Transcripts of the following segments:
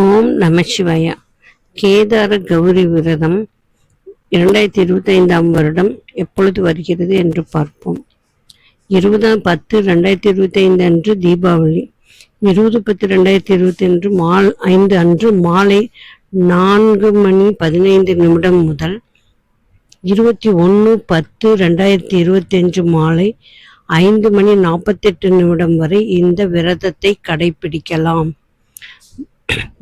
ஓம் நமசிவாயா கேதார கௌரி விரதம் இரண்டாயிரத்தி இருபத்தைந்தாம் வருடம் எப்பொழுது வருகிறது என்று பார்ப்போம். இருபதாம் பத்து ரெண்டாயிரத்தி இருபத்தைந்து அன்று தீபாவளி இருபது பத்து ரெண்டாயிரத்தி இருபத்தி அன்று மால் ஐந்து அன்று மாலை நான்கு மணி பதினைந்து நிமிடம் முதல் இருபத்தி ஒன்று பத்து ரெண்டாயிரத்தி இருபத்தஞ்சு மாலை ஐந்து மணி நாற்பத்தெட்டு நிமிடம் வரை இந்த விரதத்தை கடைபிடிக்கலாம்.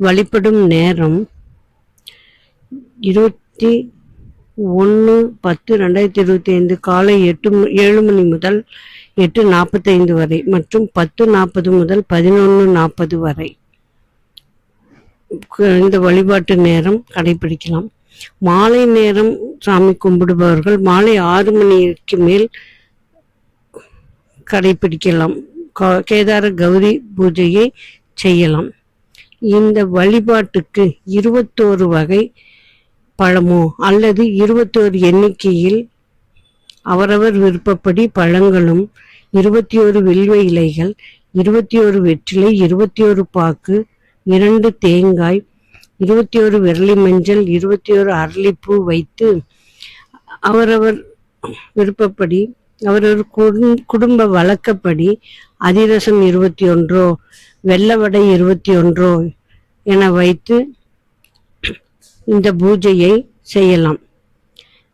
வழிபடும் நேரம் இருபத்தி ஒன்று பத்து ரெண்டாயிரத்தி இருபத்தி ஐந்து காலை எட்டு ஏழு மணி முதல் எட்டு நாற்பத்தைந்து வரை மற்றும் பத்து நாற்பது முதல் பதினொன்று நாற்பது வரை. இந்த வழிபாட்டு நேரம் கடைபிடிக்கலாம். மாலை நேரம் சாமி கும்பிடுபவர்கள் மாலை ஆறு மணிக்கு மேல் கடைபிடிக்கலாம். கேதார கௌரி பூஜையை செய்யலாம். இந்த வழிபாட்டுக்கு இருபத்தோரு வகை பழமோ அல்லது இருபத்தோரு எண்ணிக்கையில் அவரவர் விருப்பப்படி பழங்களும் இருபத்தி ஒரு வில்வ இலைகள் இருபத்தி ஒரு வெற்றிலை இருபத்தி ஒரு பாக்கு இரண்டு தேங்காய் இருபத்தி ஒரு விரலி மஞ்சள் இருபத்தி ஒரு அரளிப்பூ வைத்து அவரவர் விருப்பப்படி அவரவர் குடும்- குடும்ப வழக்கப்படி அதிரசம் இருபத்தி ஒன்றோ வெள்ளவடை இருபத்தி ஒன்றோ என வைத்து இந்த பூஜையை செய்யலாம்.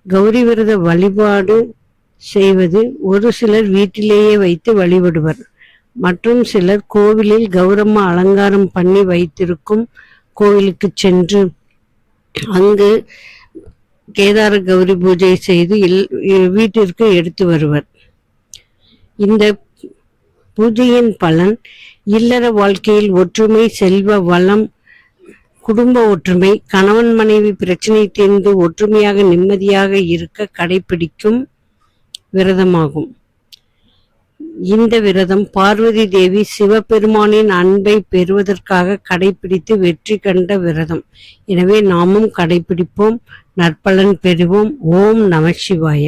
கௌரி விரத வழிபாடு செய்வது ஒரு சிலர் வீட்டிலேயே வைத்து வழிபடுவர். மற்றும் சிலர் கோவிலில் கௌரம்ம அலங்காரம் பண்ணி வைத்திருக்கும் கோவிலுக்கு சென்று அங்கு கேதார கௌரி பூஜை செய்து இல்- வீட்டிற்கு எடுத்து வருவர். இந்த பூஜையின் பலன் இல்லற வாழ்க்கையில் ஒற்றுமை செல்வ வளம் குடும்ப ஒற்றுமை கணவன் மனைவி பிரச்சனை தீர்ந்து ஒற்றுமையாக நிம்மதியாக இருக்க கடைபிடிக்கும் விரதமாகும். இந்த விரதம் பார்வதி தேவி சிவபெருமானின் அன்பை பெறுவதற்காக கடைபிடித்து வெற்றி கண்ட விரதம். எனவே நாமும் கடைபிடிப்போம் நற்பலன் பெறுவோம். ஓம் நம சிவாய.